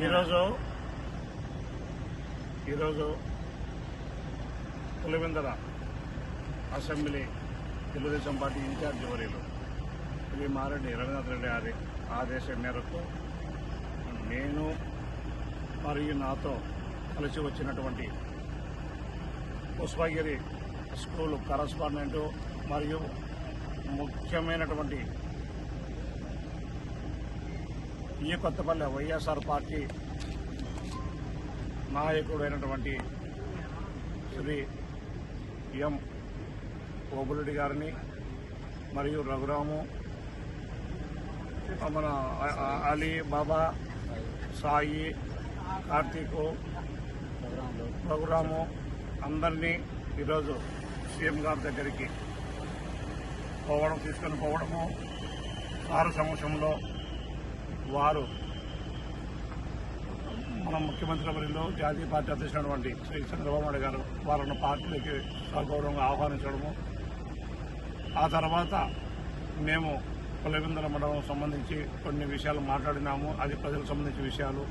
ఈరోజు ఈరోజు Pulivendula assembly Telugu Desam party incharge వర్యులు శ్రీ మారెడ్డి రఘునాథ్ రెడ్డి గారి ఆదేశం మేరకు నేను మరియు నాతో కలిసి వచ్చినటువంటి పుష్పగిరి స్కూల్ కరస్పాండెంటు మరియు ముఖ్యమైనటువంటి ఈ కొత్తపల్లి వైఎస్ఆర్ పార్టీ నాయకుడైనటువంటి శ్రీ ఎం. ఓబురెడ్డి గారిని మరియు రఘురాము మన అలీ బాబా సాయి కార్తీకు రఘురాము అందరినీ ఈరోజు సీఎం గారి దగ్గరికి పోవడం తీసుకొని పోవడము సార సమక్షంలో వారు మన ముఖ్యమంత్రి వర్యులు జాతీయ పార్టీ అధ్యక్షుడైనటువంటి శ్రీ చంద్రబాబు నాయుడు గారు వారిని పార్టీలోకి సగౌరవంగా ఆహ్వానించడము. ఆ తర్వాత మేము పులివెందుల మండలం సంబంధించి కొన్ని విషయాలు మాట్లాడినాము. అది ప్రజలకు సంబంధించిన విషయాలు.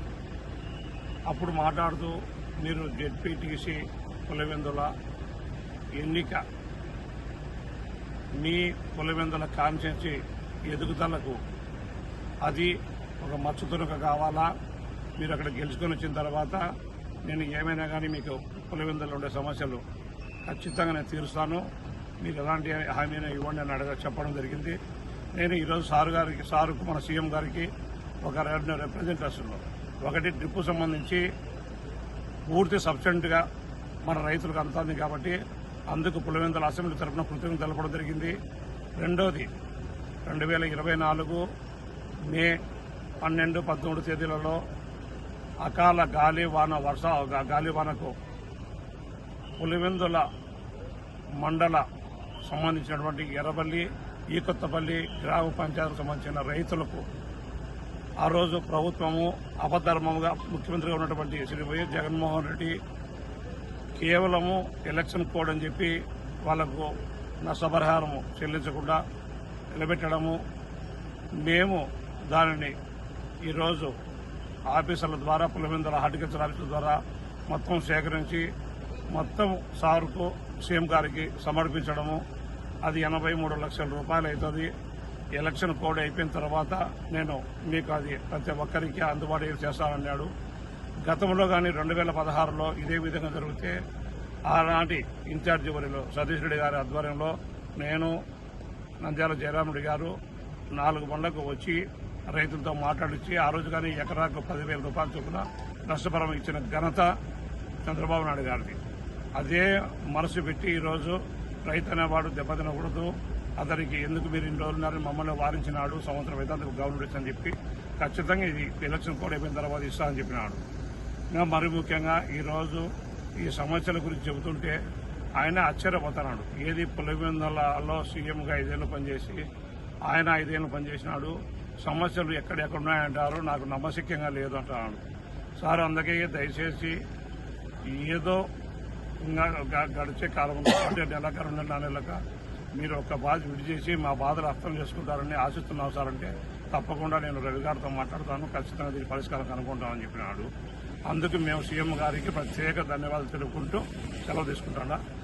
అప్పుడు మాట్లాడుతూ మీరు జెడ్పీటీసీ పులివెందుల ఎన్నిక మీ పులివెందుల కాన్స్టిట్యున్సీ ఎదుగుదలకు అది ఒక మచ్చు తునక కావాలా? మీరు అక్కడ గెలుచుకొని వచ్చిన తర్వాత నేను ఏమైనా కానీ మీకు పులివెందులో ఉండే సమస్యలు ఖచ్చితంగా నేను తీరుస్తాను. మీరు ఎలాంటి హామీని ఇవ్వండి అని అడగ చెప్పడం జరిగింది. నేను ఈరోజు సారు గారికి సారుకు మన సీఎం గారికి ఒక రెండు రిప్రజెంటేషన్లు ఒకటి డ్రిప్పు సంబంధించి పూర్తి సబ్సిడెంట్గా మన రైతులకు అందుతుంది కాబట్టి అందుకు పులివెందుల అసెంబ్లీ తరఫున కృతజ్ఞత తెలపడం జరిగింది. రెండోది రెండు వేల ఇరవై నాలుగు మే పన్నెండు పదమూడు తేదీలలో అకాల గాలి వాన వర్ష గాలి వానకు పులివెందుల మండల సంబంధించినటువంటి ఎర్రబల్లి ఈ కొత్తపల్లి గ్రామ పంచాయతీకి సంబంధించిన రైతులకు ఆ రోజు ప్రభుత్వము అపధర్మముగా ముఖ్యమంత్రిగా ఉన్నటువంటి శ్రీ వైఎస్ జగన్మోహన్ రెడ్డి కేవలము ఎలక్షన్ కోడ్ అని చెప్పి వాళ్ళకు నష్టపరిహారము చెల్లించకుండా నిలబెట్టడము మేము దానిని ఈరోజు ఆఫీసర్ల ద్వారా పులివెందుల హార్టికల్చర్ ఆఫీసుల ద్వారా మొత్తం సేకరించి మొత్తం సార్కు సీఎం గారికి సమర్పించడము. అది ఎనభై మూడు లక్షల రూపాయలు అవుతుంది. ఎలక్షన్ కోడ్ అయిపోయిన తర్వాత నేను మీకు అది ప్రతి ఒక్కరికి అందుబాటు చేస్తానన్నాడు. గతంలో కానీ రెండు వేల పదహారులో ఇదే విధంగా జరిగితే ఆనాటి ఇన్ఛార్జి వరిలో సతీష్ రెడ్డి గారి ఆధ్వర్యంలో నేను నంద్యాల జయరాముడి గారు నాలుగు బండ్లకు వచ్చి రైతులతో మాట్లాడించి ఆ రోజు కానీ ఎకరాకు పదివేల రూపాయల చొప్పున నష్టపరం ఇచ్చిన ఘనత చంద్రబాబు నాయుడు గారిది. అదే మనసు పెట్టి ఈరోజు రైతు అనేవాడు దెబ్బతినకూడదు అతనికి ఎందుకు మీరు ఇన్ని రోజులున్నారని మమ్మల్ని వారించినాడు. సంవత్సరం అయితే అందుకు గవర్నమెంట్ అని చెప్పి ఖచ్చితంగా ఇది ఎలక్షన్ కోడ్ అయిపోయిన తర్వాత ఇస్తా అని చెప్పినాడు. ఇంకా మరి ముఖ్యంగా ఈరోజు ఈ సమస్యల గురించి చెబుతుంటే ఆయన ఆశ్చర్యపోతున్నాడు. ఏది పులివెందులలో సీఎంగా ఐదేళ్ళు పనిచేసి ఆయన ఐదేళ్ళు పనిచేసినాడు. సమస్యలు ఎక్కడెక్కడ ఉన్నాయంటారు? నాకు నమ్మశక్యంగా లేదు అంటున్నాడు సార్ అందుకే దయచేసి ఏదో ఇంకా గడిచే కాలం అంటే నెలక రెండు నెలలక మీరు ఒక బాధ విడిచేసి మా బాధలు అర్థం చేసుకుంటారని ఆశిస్తున్నాం సార్. అంటే తప్పకుండా నేను రవి గారితో మాట్లాడతాను. ఖచ్చితంగా దీని పరిష్కారం కనుక్కుంటామని చెప్పినాడు. అందుకు మేము సీఎం గారికి ప్రత్యేక ధన్యవాదాలు తెలుపుకుంటూ సెలవు తీసుకుంటాడా